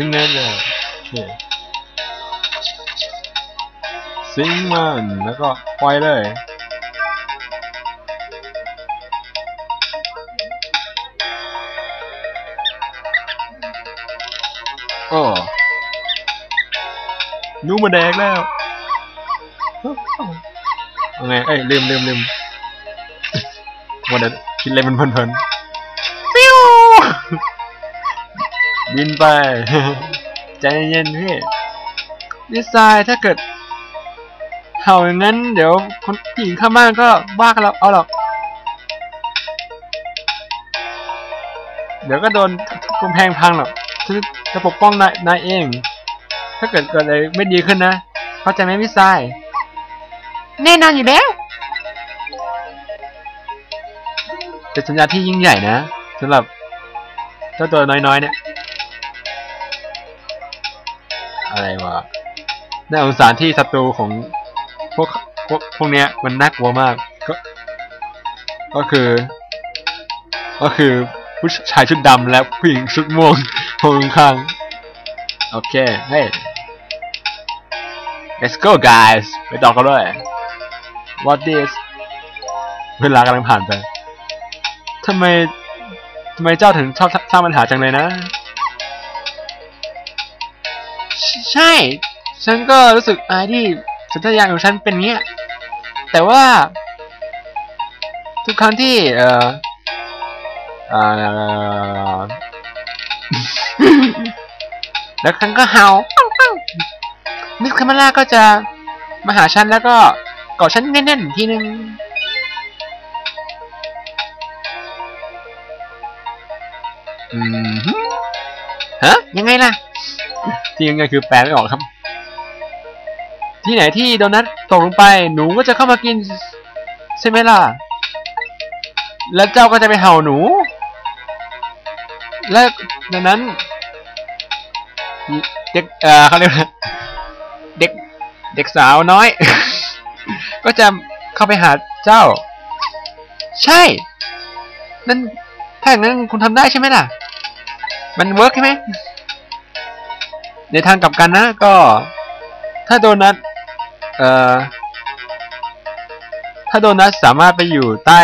ถึงนั้นเลยโอเคซิงมันแล้วก็ปล่อยเลยโอ้นูมาแดกแล้วเอาไงเอ้ยลืมลืมลืมวันนั้นคิดอะไรมันเพลินๆฟิว บินไป ใจเย็นพี่ดีไซน์ถ้าเกิดเห่าอย่างนั้น เดี๋ยวคนผู้หญิงข้างบ้านก็ว่ากันเราเอาหรอก เดี๋ยวก็โดนกำแพงพังหรอกฉันจะปกป้องนายนายเอง ถ้าเกิดเกิดอะไรไม่ดีขึ้นนะเข้าใจไหมมิสไซล์แน่นอนอยู่แล้วเป็นสัญญาที่ยิ่งใหญ่นะสำหรับเจ้าตัวน้อยๆเนี่ย อะไรวะน่าสงสารที่ศัตรูของพวกพวกพวกเนี้ยมันน่ากลัวมาก ก็ ก็คือ ก็คือผู้ชายชุดดำและผู้หญิงชุดม่วงโงข้างโอเค เฮ้ย let's go guys ไปต่อกันเลย what this เวลากำลังผ่านไปทำไมทำไมเจ้าถึงชอบสร้างปัญหาจังเลยนะ ใช่ ฉันก็รู้สึกอายที่สัญชาตญาณของฉันเป็นเงี้ย แต่ว่า ทุกครั้งที่ เอ่อเออแล้วครั้งก็เห่ามิสคามาร่าก็จะมาหาฉันแล้วก็กอดฉันแน่นๆอีกทีนึงอืมฮึฮะยังไงล่ะ ที่ยังไงคือแปลไม่ออกครับ ที่ไหนที่โดนัทตกลงไป หนูก็จะเข้ามากิน ใช่ไหมล่ะ แล้วเจ้าก็จะไปเห่าหนู และดังนั้น เด็กเอ่อเขาเรียกเด็กเด็กสาวน้อย ก็จะเข้าไปหาเจ้า ใช่ นั่นถ้าอย่างนั้นคุณทำได้ใช่ไหมล่ะ มันเวิร์กใช่ไหม ในทางกลับกันนะก็ ถ้าโดนัทเอ่อถ้าโดนัทสามารถไปอยู่ใต้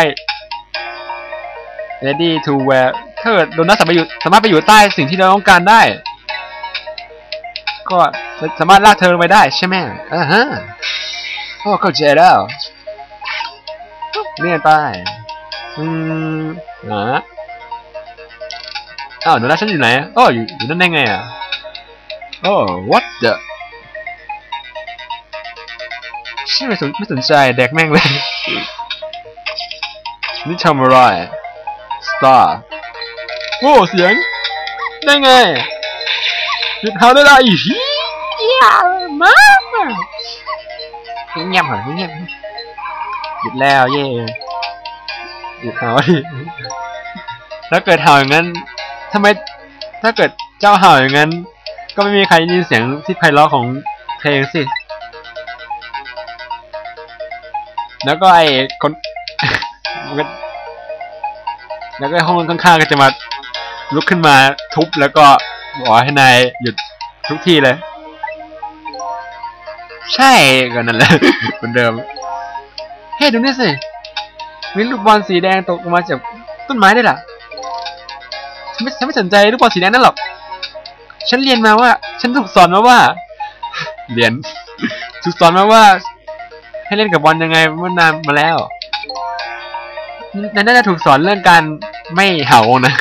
ready to wear ถ้าเกิดโดนัทสามารถอยู่สามารถไปอยู่ใต้สิ่งที่เราต้องการได้ ก็สามารถลากเธอลงไปได้ใช่ไหมอ่าฮะโอ้เข้าใจแล้วเนี่ยใต้อืมอะอ้าวโดนัทฉันอยู่ไหนอะอ๋ออยู่อยู่นั่นได้ไงอะ โอ้ what the ชื่อไม่สนไม่สนใจแดกแม่งเลย นี่ทำอะไร star โอ้เสียง ได้ไงหยุดเท้าได้ละอีฮีอย่ามาเงียบเหรอเงียบหยุดแล้วเย่หยุดเท้าดิถ้าเกิดเห่าอย่างนั้นทำไมถ้าเกิดเจ้าเห่าอย่างนั้น ก็ไม่มีใครได้ยินเสียงที่ไพเราะของเพลงสิ แล้วก็ไอ้คนแล้วก็ห้องข้างๆก็จะมาลุกขึ้นมาทุบแล้วก็บอกให้นายหยุดทุกทีเลย ใช่ก็นั่นแหละเหมือนเดิม เฮ้ดูนี่สิมีลูกบอลสีแดงตกลงมาจากต้นไม้ได้วยล่ะฉันไม่ฉันไม่สนใจลูกบอลสีแดงนั่นหรอก ฉันเรียนมาว่า ฉันถูกสอนมาว่า เรียนถูกสอนมาว่า ให้เล่นกับบอลยังไงเมื่อนานมาแล้วนั่นน่าจะถูกสอนเรื่องการไม่เห่านะ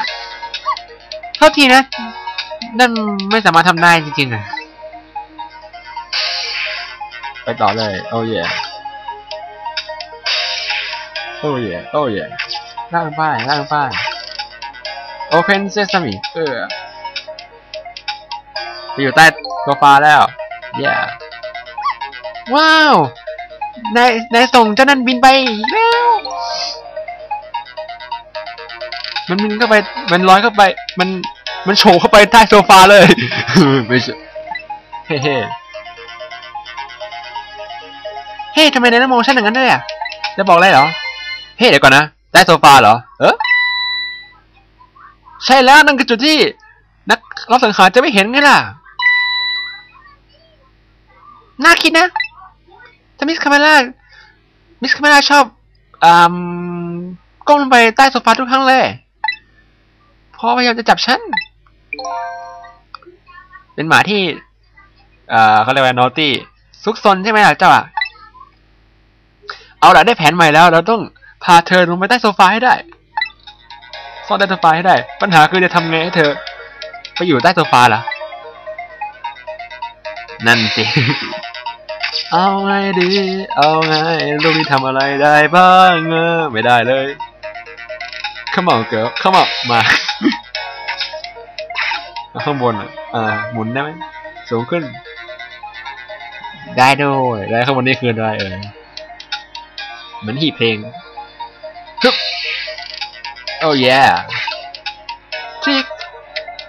โทษทีนะ นั่นไม่สามารถทำได้จริงๆอะไปต่อเลย โอ้ยโอ้ยโอ้ยล่างป้ายล่างป้าย Open Sesame เออ ไปอยู่ใต้โซฟาแล้ว yeah ว้าวนายนายส่งเจ้านั่นบินไปแล้วมันบินเข้าไปมันลอยเข้าไป มันมันโฉบเข้าไปใต้โซฟาเลยไม่ใช่เฮ้เฮ้เฮ้ทำไมนายต้องมองฉันอย่างนั้นด้วยอะจะบอกอะไรเหรอเฮ้เดี๋ยวก่อนนะใต้โซฟาเหรอ เออใช่แล้วนั่นคือจุดที่ นักรับสังหารจะไม่เห็นไงล่ะ น่าคิดนะถ้ามิสคาเมล่ามิสคาเมล่าชอบอ่าก้มลงไปใต้โซฟาทุกครั้งเลยพราะพยายามจะจับฉัน เป็นหมาที่ เอ่อเขาเรียกว่านอตี้ซุกซนใช่ไหมล่ะเจ้าอะ เอาละได้แผนใหม่แล้ว เราต้องพาเธอลงไปใต้โซฟาให้ได้ ซ่อนใต้โซฟาให้ได้ ปัญหาคือจะทำไงให้เธอ ไปอยู่ใต้โซฟาล่ะ นั่นสิ เอาไงดี เอาไง ลูกนี้ทำอะไรได้บ้างเออไม่ได้เลย Come on girl Come on มา ข้างบนอะ อ่า หมุนได้ไหม สูงขึ้น ได้ด้วยแล้วข้างบนนี่คืออะไรเอ่ยเหมือนหีบเพลงฮึบโอ้ยจิก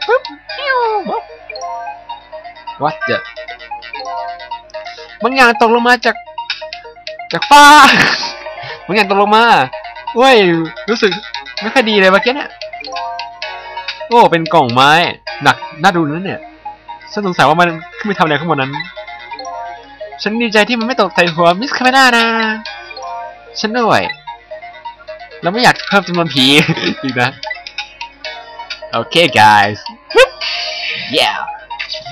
ปึ๊บปิ้วปุ๊บ What the บางอย่างตกลงมาจาก จากฟ้า บางอย่างตกลงมาเว้ยรู้สึกไม่ค่อยดีเลยเมื่อกี้เนี่ยโอ้เป็นกล่องไม้ หนักน่าดูนั่นเนี่ยฉันสงสัยว่ามันขึ้นไปทำอะไรข้างบนนั้น ฉันดีใจที่มันไม่ตกใส่หัวมิสคาเมน่านะ ฉันด้วยแล้วไม่อยากเพิ่มจำนวนผีอีกนะ โอเค guys yeah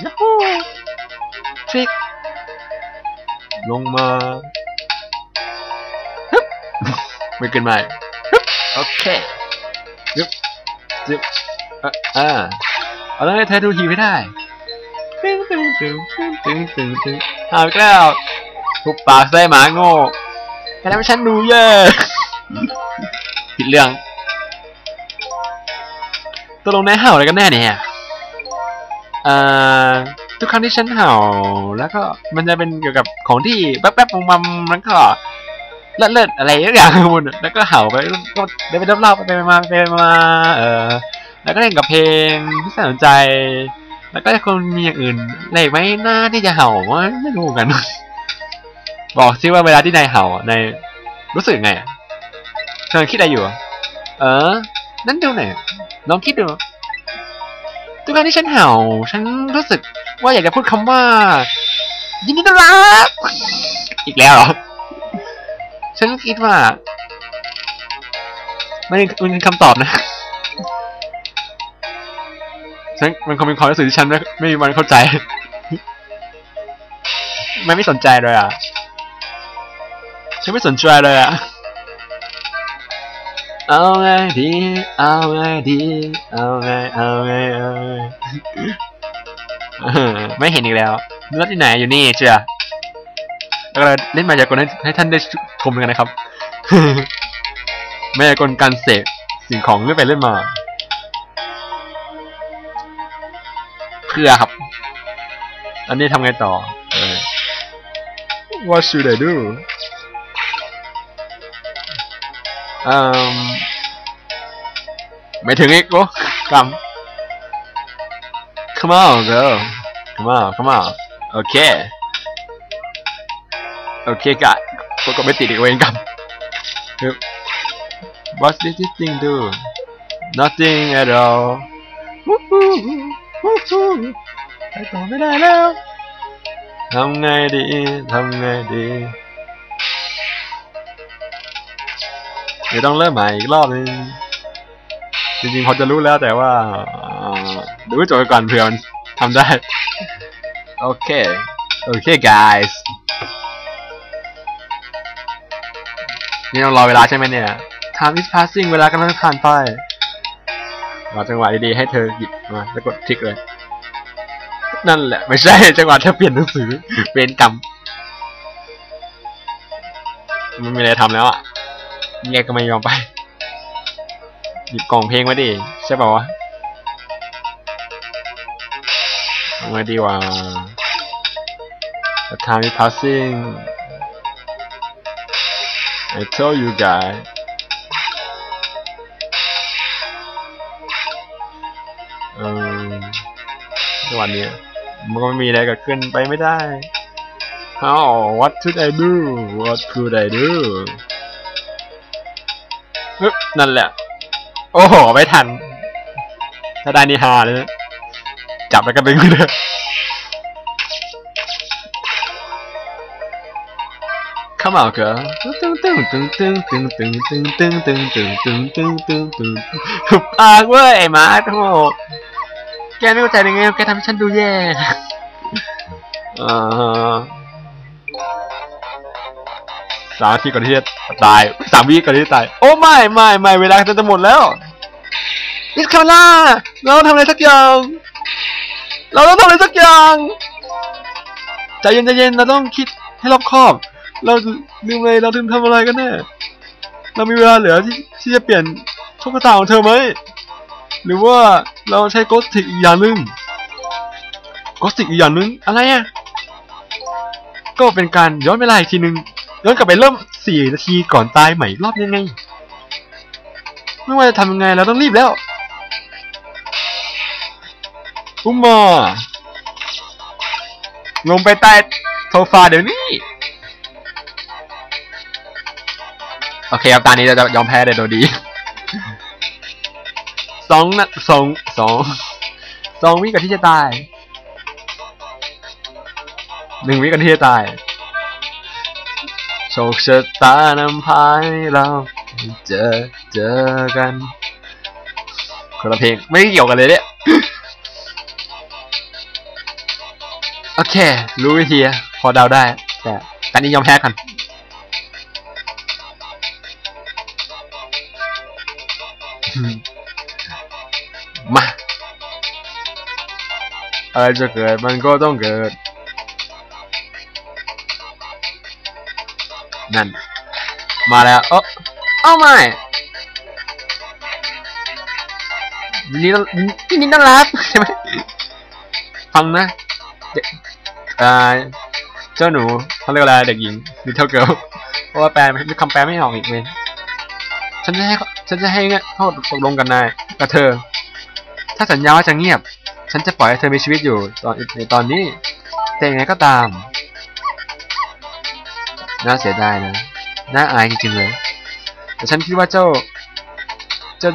ยูฮูทริก ลงมาฮึบไม่เกินไปฮึบโอเคยึบยึบอะอ่าเอาแล้วให้เธอดูหีบไม่ได้ตึงตึงตึงตึงตึงตึงตึงหายไปแล้วทุบปากใส่หมาโง่แค่นั้นฉันดูเยอะผิดเรื่องตกลงนายเห่าอะไรกันแน่เนี่ยอ่า ทุกครั้งที่ฉันเห่า แล้วก็มันจะเป็นเกี่ยวกับของที่แป๊บๆมัมๆแล้วก็เลิศๆอะไรอย่างข้างบนแล้วก็เห่าไปก็ได้ไปรอบๆไปมาไปมาเออแล้วก็เล่นกับเพลงที่น่าสนใจ แล้วก็คงมีอย่างอื่นอะไรไหมหน้าที่จะเห่าว่าไม่รู้กัน บอกซิว่าเวลาที่นายเห่าอะนายรู้สึกไงอะเธอคิดอะไรอยู่อเออ นั่นดูหน่อยลองคิดดูทุกครั้งที่ฉันเห่า ฉันรู้สึก ว่าอยากจะพูดคำว่า ยินดีต้อนรับ อีกแล้วเหรอ ฉันคิดว่ามันมันเป็นคำตอบนะ ฉันมันคงเป็นความรู้สึกที่ฉันไม่ไม่มีวันเข้าใจมันไม่สนใจเลยอะ ฉันไม่สนใจเลยอะ เอาไงดี เอาไงดี เอาไง เอาไงเอาไง ไม่เห็นอีกแล้วรถที่ไหนอยู่นี่เชียแล้วก็เล่นมายากลให้ให้ท่านได้ชมกันนะครับมายากลการเสกสิ่งของเรื่อยไปเรื่อยมา เพื่อครับ อันนี้ทำไงต่อเออ What should I do อืมไม่ถึงอีกโอ้กำ Come on girl Come on come on โอเคโอเคกะกดก็ไม่ติดอีกเวรกรรม What did this thing do Nothing at all วู้ฮู้วู้ฮู้ไปต่อไม่ได้แล้วทำไงดีทำไงดีเดี๋ยวต้องเริ่มใหม่อีกรอบนึงจริงๆพอจะรู้แล้วแต่ว่า ดูโจทย์ก่อนเผื่อมันทำได้ โอเค โอเค guys นี่ต้องรอเวลาใช่ไหมเนี่ย time is passing เวลากำลังผ่านไปรอจังหวะดีๆให้เธอหยิบมาแล้วกดคลิกเลย นั่นแหละ ไม่ใช่จังหวะเธอเปลี่ยนหนังสือเวรกรรมมันมีอะไรทำแล้วอะแยกก็ไม่ยอมไป หยิบกล่องเพลงมาดิ ใช่ป่าวะ ไงดีวะ The time is passing I told you guys เออจังหวะนี้มันก็ไม่มีอะไรเกิดขึ้นไปไม่ได้ How what should I do what could I do นั่นแหละ โอ้โห ไม่ทัน ถ้าได้นี่ฮาเลยนะ จับแล้วก็ดึงไปเลยข้ามาเกอตึ้งตึ้งตึ้งตึ้งตึ้งตึ้งตึ้งตึ้งตึ้งตึ้งตึ้งตึ้งตึ้งตึ้งหุบปากเว้ยไอ้มาทั้งหมดแกไม่เข้าใจได้ไงแกทำให้ฉันดูแย่อ่าสามนาทีก่อนที่จะตายสามวิก่อนที่จะตาย โอ้ไม่ไม่ไม่เวลาจะจะหมดแล้วมิสคาร่าเราต้องทำอะไรสักอย่าง เราต้องทำอะไรสักอย่างใจเย็นใจเย็นเราต้องคิดให้รอบคอบ เราลืมอะไรเราลืมทำอะไรกันแน่เรามีเวลาเหลือที่ที่จะเปลี่ยนโชคชะตาของเธอไหมหรือว่าเราใช้โกสติกอีกอย่างหนึ่งโกสติกอีกอย่างหนึ่งอะไรอะก็เป็นการย้อนเวลาอีกทีหนึ่งย้อนกลับไปเริ่มสี่นาทีก่อนตายใหม่รอบยังไง ไม่ว่าจะทำยังไงเราต้องรีบแล้ว อุมมา ลงไปใต้โซฟาเดี๋ยวนี้ โอเคครับตอนนี้เราจะยอมแพ้เลยโดยดี สองนะสองสองสองวิก่อนที่จะตาย หนึ่งวิก่อนที่จะตาย โชคชะตานำพาให้เราเจอเจอกันคนละเพลงไม่เกี่ยวกันเลยเนี่ย โอเค รู้วิธีอะพอเดาได้ แต่ตอนนี้ยอมแพ้กันมาอะไรจะเกิดมันก็ต้องเกิด นั่น มาแล้วเออเอ้าไม่ยินดีต้อนยินดีต้อนรับใช่ไหมฟังนะ เจ้าหนูเขาเรียกอะไรเด็กหญิง little girl เพราะว่าแปลไม่คำแปลไม่ออกอีกเลยฉันจะให้ฉันจะให้เขาตกลงกันนายกับเธอ ถ้าสัญญาว่าจะเงียบ ฉันจะปล่อยให้เธอมีชีวิตอยู่ตอนในตอนนี้ แต่ยังไงก็ตาม น่าเสียดายนะ น่าอายจริงๆเลย แต่ฉันคิดว่าเจ้า เจ้า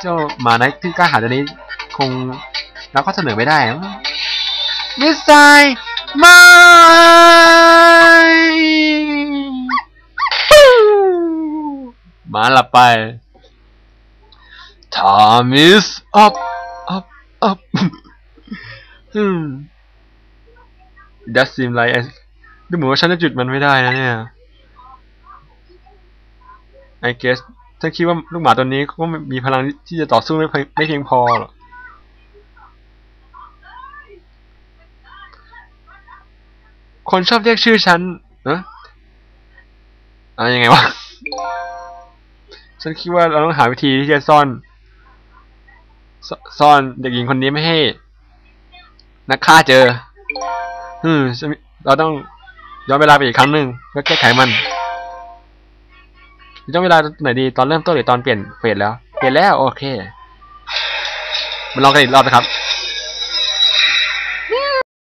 เจ้าหมาในที่กล้าหาญตัวนี้ คงรับข้อเสนอไม่ได้ มิสไซไม่หมาลับไป Time is up up up อืม That seem like I ดูเหมือนว่าฉันจะจุดมันไม่ได้นะเนี่ย I guess ฉันคิดว่าลูกหมาตัวนี้ก็มีพลังที่จะต่อสู้ไม่เพียงไม่เพียงพอหรอก คนชอบเรียกชื่อฉันเอะอะไรยังไงวะ ฉันคิดว่าเราต้องหาวิธีที่จะซ่อนซซ่อนเด็กหญิงคนนี้ไม่ให้ นักฆ่าเจอ อืมเราต้องย้อนเวลาไปอีกครั้งหนึ่งเพื่อแก้ไขมันย้อนเวลาไหนดีตอนเริ่มต้นหรือตอนเปลี่ยนเฟสแล้ว เปลี่ยนแล้ว โอเคมาลองกันอีกรอบนะครับ